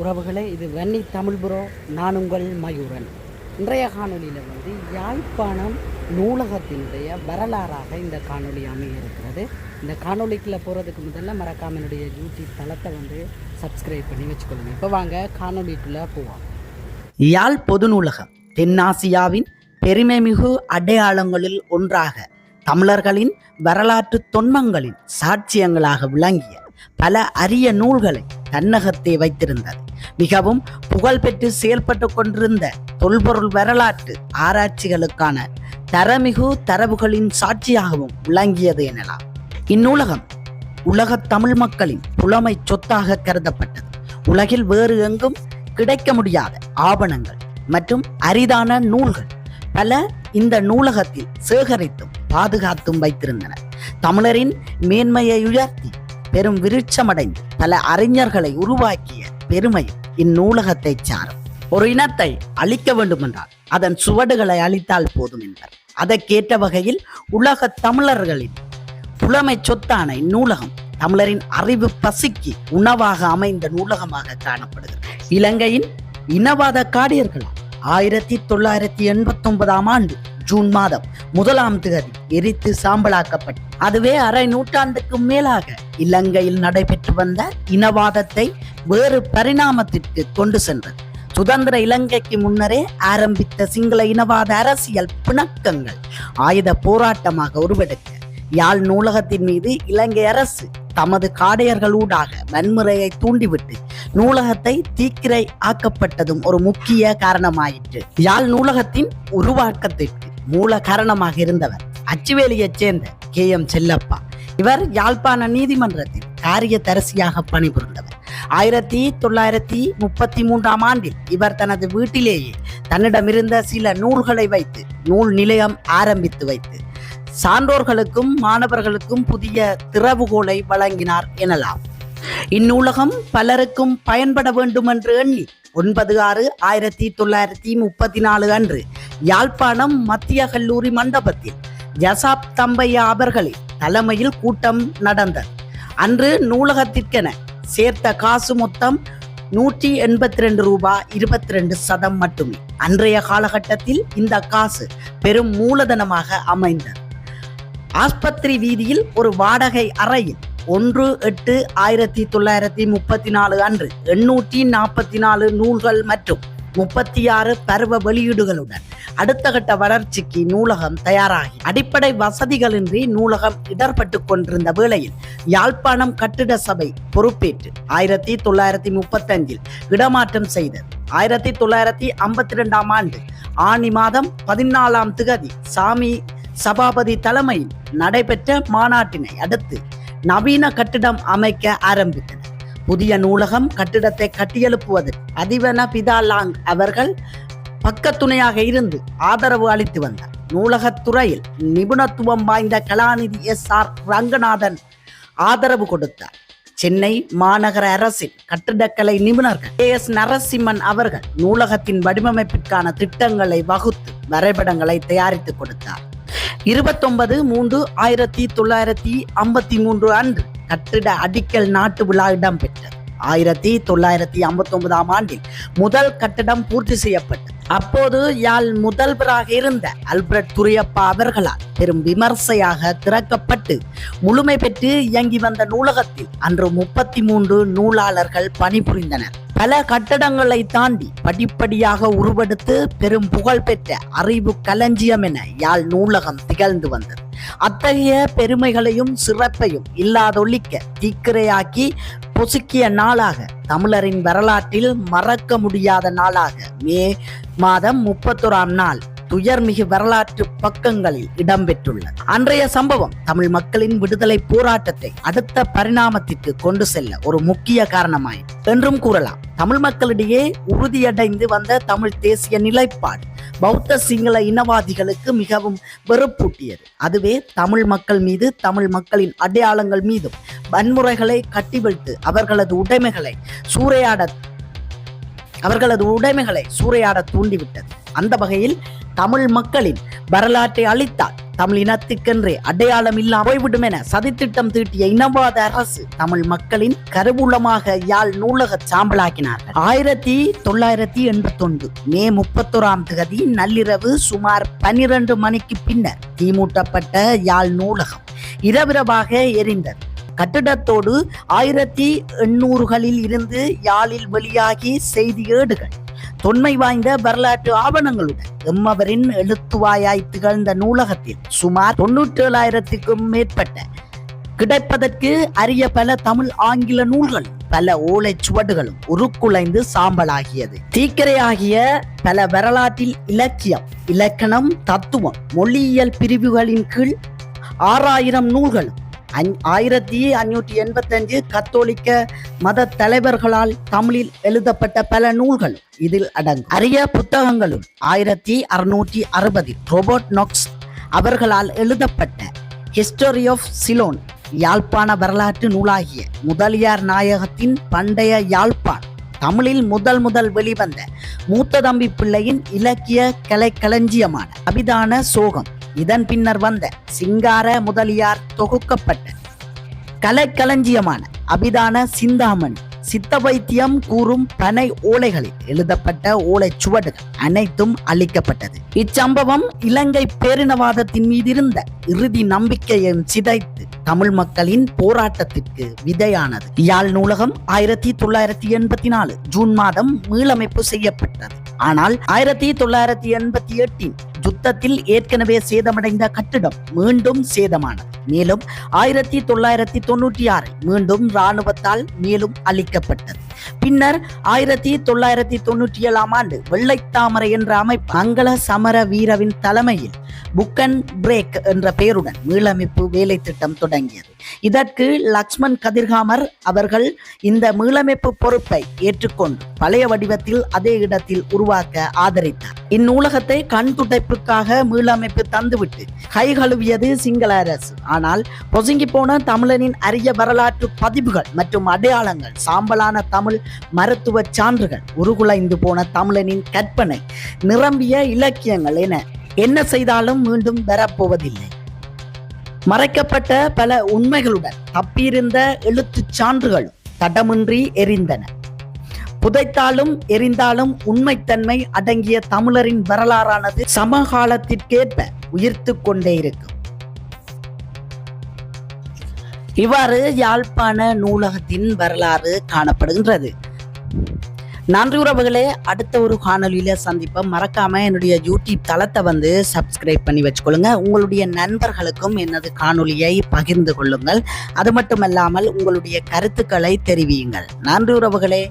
உறவுகளே இது வன்னி தமிழ் புரோ நான் உங்கள் மயூரன். இன்றைய காணொலியில் வந்து யாழ்ப்பாணம் நூலகத்தினுடைய வரலாறாக இந்த காணொலி அமையிருக்கிறது இந்த காணொலிக்குள்ளே போகிறதுக்கு முதல்ல மறக்காம என்னுடைய யூடியூப் தளத்தை வந்து சப்ஸ்கிரைப் பண்ணி வச்சுக்கொள்ளுங்க இப்போ வாங்க காணொலிக்குள்ளே போவோம். யாழ் பொது நூலகம் தென்னாசியாவின் பெருமைமிகு அடையாளங்களில் ஒன்றாக தமிழர்களின் வரலாற்று தொன்மங்களின் சாட்சியங்களாக விளங்கிய பல அரிய நூல்களை தன்னகத்தை வைத்திருந்தது. மிகவும் புகழ்பெற்று செயல்பட்டு கொண்டிருந்த தொல்பொருள் வரலாற்று ஆராய்ச்சிகளுக்கான தரமிகு தரவுகளின் சாட்சியாகவும் விளங்கியது எனலாம். இந்நூலகம் உலகத் தமிழ் மக்களின் புலமை சொத்தாக கருதப்பட்டது. உலகில் வேறு எங்கும் கிடைக்க முடியாத ஆவணங்கள் மற்றும் அரிதான நூல்கள் பல இந்த நூலகத்தில் சேகரித்தும் பாதுகாத்தும் வைத்திருந்தனர் தமிழரின் மேன்மையை உயர்த்தி பெரும் விருட்சமடைந்து பல அறிஞர்களை உருவாக்கிய பெருமை இந்நூலகத்தை சாரும். ஒரு இனத்தை அழிக்க வேண்டுமென்றால் அதன் சுவடுகளை அழித்தால் போதும் என்பர். அதற்கேற்ற வகையில் உலக தமிழர்களின் புலமை சொத்தான இந்நூலகம் தமிழரின் அறிவு பசிக்கு உணவாக அமைந்த நூலகமாக காணப்படுகிறது. இலங்கையின் இனவாத காடியர்களால் ஆயிரத்தி தொள்ளாயிரத்தி எண்பத்தி ஒன்பதாம் ஆண்டு ஜூன் மாதம் முதலாம் திகதி எரித்து சாம்பலாக்கப்பட்டு அதுவே அரை நூற்றாண்டுக்கும் மேலாக இலங்கையில் நடைபெற்று வந்த இனவாதத்தை வேறு பரிணாமத்திற்கு கொண்டு சென்றது. சுதந்திர இலங்கைக்கு முன்னரே ஆரம்பித்த சிங்கள இனவாத அரசியல் பிணக்கங்கள் ஆயுத போராட்டமாக உருவெடுக்க யாழ் நூலகத்தின் மீது இலங்கை அரசு தமது காடையர்களூடாக வன்முறையை தூண்டிவிட்டு நூலகத்தை தீக்கிரை ஆக்கப்பட்டதும் ஒரு முக்கிய காரணமாயிற்று. யாழ் நூலகத்தின் உருவாக்கத்திற்கு மூல காரணமாக இருந்தவர் அச்சுவேலியைச் சேர்ந்த கே எம் செல்லப்பா. இவர் யாழ்ப்பாண நீதிமன்றத்தில் காரியதரிசியாக பணிபுரிந்தவர். ஆயிரத்தி தொள்ளாயிரத்தி முப்பத்தி மூன்றாம் ஆண்டில் இவர் தனது வீட்டிலேயே தன்னிடமிருந்த சில நூல்களை வைத்து நூல் நிலையம் ஆரம்பித்து வைத்து சான்றோர்களுக்கும் மாணவர்களுக்கும் புதிய திறவுகோலை வழங்கினார் எனலாம். இந்நூலகம் பலருக்கும் பயன்பட வேண்டும் என்று எண்ணி ஒன்பது ஆறு ஆயிரத்தி தொள்ளாயிரத்தி முப்பத்தி நாலு அன்று யாழ்ப்பாணம் மத்திய கல்லூரி மண்டபத்தில் ஜசாப் தம்பையா அவர்களின் தலைமையில் கூட்டம் நடந்தது. அன்று நூலகத்திற்கென சேர்த்த காசு மொத்தம் நூற்றி எண்பத்தி ரெண்டு ரூபாய் இருபத்தி ரெண்டு சதம் மட்டுமே. அன்றைய காலகட்டத்தில் இந்த காசு பெரும் மூலதனமாக அமைந்தது. ஆஸ்பத்திரி வீதியில் ஒரு வாடகை அறையில் ஒன்று எட்டு ஆயிரத்தி தொள்ளாயிரத்தி முப்பத்தி நாலு அன்று எண்ணூற்றி நாற்பத்தி நாலு நூல்கள் மற்றும் முப்பத்தி ஆறு பருவ வெளியீடுகளுடன் அடுத்த கட்ட வளர்ச்சிக்கு நூலகம் தயாராகி அடிப்படை வசதிகளின்றி நூலகம் இடர்பட்டு கொண்டிருந்த வேளையில் யாழ்ப்பாணம் கட்டிட சபை பொறுப்பேற்று ஆயிரத்தி தொள்ளாயிரத்தி முப்பத்தஞ்சில் இடமாற்றம் செய்தது. ஆயிரத்தி தொள்ளாயிரத்தி ஐம்பத்தி ரெண்டாம் ஆண்டு ஆணி மாதம் பதினாலாம் திகதி சாமி சபாபதி தலைமையில் நடைபெற்ற மாநாட்டினை அடுத்து நவீன கட்டிடம் அமைக்க ஆரம்பித்தனர். புதிய நூலகம் கட்டிடத்தை கட்டியெழுப்புவது. அதிவன பிதாலாங் அவர்கள் பக்கத்துணையாக இருந்து ஆதரவு அளித்து வந்தார். நூலகத்துறையில் நிபுணத்துவம் வாய்ந்த கலாநிதி எஸ் ஆர் ரங்கநாதன் ஆதரவு கொடுத்தார். சென்னை மாநகர அரசின் கட்டிடக்கலை நிபுணர்கள் கே எஸ் நரசிம்மன் அவர்கள் நூலகத்தின் வடிவமைப்பிற்கான திட்டங்களை வகுத்து வரைபடங்களை தயாரித்து கொடுத்தார். இருபத்தொன்பது மூன்று ஆயிரத்தி தொள்ளாயிரத்தி ஐம்பத்தி மூன்று அன்று கட்டிட அடிக்கல் நாட்டு விழா இடம்பெற்றது. ஆயிரத்தி தொள்ளாயிரத்தி ஐம்பத்தி ஒன்பதாம் ஆண்டில் முதல் கட்டடம் பூர்த்தி செய்யப்பட்டது. அப்போது யாழ் முதல்வராக இருந்த அல்பிரட் துரியப்பா அவர்களால் பெரும் விமர்சையாக திறக்கப்பட்டு முழுமை பெற்று இயங்கி வந்த நூலகத்தில் அன்று முப்பத்தி மூன்று நூலாளர்கள் பணிபுரிந்தனர். பல கட்டடங்களை தாண்டி படிப்படியாக உருவெடுத்து பெரும் புகழ் பெற்ற அறிவு களஞ்சியம் என யாழ் நூலகம் திகழ்ந்து வந்தது. அத்தகைய பெருமைகளையும் சிறப்பையும் இல்லாதொழிக்க தீக்கிரையாக்கி பொசுக்கிய நாளாக தமிழரின் வரலாற்றில் மறக்க முடியாத நாளாக மே மாதம் முப்பத்தொராம் நாள் துயர்மிகு வரலாற்று பக்கங்களில் இடம்பெற்றுள்ள அன்றைய சம்பவம் தமிழ் மக்களின் விடுதலை போராட்டத்தை அடுத்த பரிணாமத்திற்கு கொண்டு செல்ல ஒரு முக்கிய காரணமாய் என்றும் கூறலாம் தமிழ் மக்களிடையே உறுதியடைந்து வந்த தமிழ் தேசிய நிலைப்பாடு பௌத்த சிங்கள இனவாதிகளுக்கு மிகவும் வெறுப்பூட்டியது. அதுவே தமிழ் மக்கள் மீது தமிழ் மக்களின் அடையாளங்கள் மீதும் வன்முறைகளை கட்டிவிழ்த்து அவர்களது உடைமைகளை சூறையாட அவர்களது உடைமைகளை சூறையாட தூண்டிவிட்டது. அந்த வகையில் தமிழ் மக்களின் வரலாற்றை அளித்தால் தமிழ் இனத்துக்கென்றே அடையாளம் இல்லாமல் போய்விடும் என சதித்திட்டம் தீட்டிய இனவாத அரசு தமிழ் மக்களின் கருவூலமாக யாழ் நூலக சாம்பலாக்கினார் ஆயிரத்தி தொள்ளாயிரத்தி எண்பத்தி ஒன்று மே முப்பத்தோராம் தேதி நள்ளிரவு சுமார் பனிரெண்டு மணிக்கு பின்னர் தீமூட்டப்பட்ட யாழ் நூலகம் இரவிரவாக எரிந்தது. கட்டிடத்தோடு ஆயிரத்தி எண்ணூறுகளில் இருந்து யாழில் வெளியாகி செய்தி ஏடுகள் தொன்மை வாய்ந்த வரலாற்று ஆவணங்களுடன் எம்மவரின் எழுத்துவாயாய் திகழ்ந்த நூலகத்தில் சுமார் தொண்ணூற்றி ஏழாயிரத்துக்கும் மேற்பட்ட கிடைப்பதற்கு அரிய பல தமிழ் ஆங்கில நூல்கள் பல ஓலைச் சுவடுகளும் உருக்குலைந்து சாம்பலாகியது. தீக்கிரையாகிய பல வரலாற்றில் இலக்கியம் இலக்கணம் தத்துவம் மொழியியல் பிரிவுகளின் கீழ் ஆறாயிரம் நூல்களும் ஆயிரத்தி அஞ்சூற்றி எண்பத்தஞ்சு கத்தோலிக்க மத தலைவர்களால் தமிழில் எழுதப்பட்ட பல நூல்கள் இதில் அடங்கும். அரிய புத்தகங்களும் ஆயிரத்தி அறுநூற்றி அறுபதில் ரோபோட் நொக்ஸ் அவர்களால் எழுதப்பட்ட ஹிஸ்டரி ஆஃப் சிலோன் யாழ்ப்பாண வரலாற்று நூலாகிய முதலியார் நாயகத்தின் பண்டைய யாழ்ப்பாண் தமிழில் முதல் முதல் வெளிவந்த மூத்த தம்பி பிள்ளையின் இலக்கிய கலைக்களஞ்சியமான அபிதான சோகம். இதன் பின்னர் வந்த சிங்கார முதலியார் தொகுக்கப்பட்ட கலைக்களஞ்சியமான அபிதான சிந்தாமணி சித்த வைத்தியம் கூறும் பனை ஓலைகளில் எழுதப்பட்ட ஓலை சுவடுகள் அனைத்தும் அளிக்கப்பட்டது இச்சம்பவம் இலங்கை பேரினவாதத்தின் மீது இருந்த இறுதி நம்பிக்கையும் சிதைத்து தமிழ் மக்களின் போராட்டத்திற்கு விதையானது. யாழ் நூலகம் ஆயிரத்தி தொள்ளாயிரத்தி எண்பத்தி நாலு ஜூன் மாதம் மீளமைப்பு செய்யப்பட்டது. ஆனால் ஆயிரத்தி தொள்ளாயிரத்தி எண்பத்தி எட்டின் யுத்தத்தில் ஏற்கனவே சேதமடைந்த கட்டிடம் மீண்டும் சேதமானது மேலும் ஆயிரத்தி தொள்ளாயிரத்தி தொண்ணூற்றி ஆறு மீண்டும் இராணுவத்தால் மேலும் அளிக்கப்பட்டது பின்னர் ஆயிரத்தி தொள்ளாயிரத்தி தொண்ணூற்றி ஏழாம் ஆண்டு வெள்ளைத்தாமரை என்ற அமைப்பு அங்கல சமர வீரவின் தலைமையில் புக்கன் பிரேக் என்ற பெயருடன் மீளமைப்பு வேலை திட்டம் தொடங்கியது. இதற்கு லக்ஷ்மண் கதிர்காமர் அவர்கள் இந்த மீளமைப்பு பொறுப்பை ஏற்றுக்கொண்டு பழைய வடிவத்தில் அதே இடத்தில் உருவாக்க ஆதரித்தார். இந்நூலகத்தை கண் துடைப்புக்காக மீளமைப்பு தந்துவிட்டு கை கழுவியது சிங்கள அரசு. ஆனால் பொசுங்கி போன தமிழனின் அரிய வரலாற்று பதிவுகள் மற்றும் அடையாளங்கள் சாம்பலான தமிழ் மருத்துவ சான்றுகள் உருகுலைந்து போன தமிழனின் கற்பனை நிரம்பிய இலக்கியங்கள் என என்ன செய்தாலும் மீண்டும் வரப்போவதில்லை. மறைக்கப்பட்ட பல உண்மைகளுடன் தப்பியிருந்த எழுத்துச் சான்றுகளும் தடமின்றி எரிந்தன. புதைத்தாலும் எரிந்தாலும் உண்மைத்தன்மை அடங்கிய தமிழரின் வரலாறானது சமகாலத்திற்கேற்ப உயிர்த்து கொண்டே இருக்கும். இவ்வாறு யாழ்ப்பாண நூலகத்தின் வரலாறு காணப்படுகின்றது. நன்றி உறவுகளே அடுத்த ஒரு காணொலியில சந்திப்போம். மறக்காம என்னுடைய யூடியூப் தளத்தை வந்து சப்ஸ்கிரைப் பண்ணி வச்சுக்கொள்ளுங்க. உங்களுடைய நண்பர்களுக்கும் எனது காணொலியை பகிர்ந்து கொள்ளுங்கள். அது மட்டுமல்லாமல் உங்களுடைய கருத்துக்களை தெரிவியுங்கள். நன்றி உறவுகளே.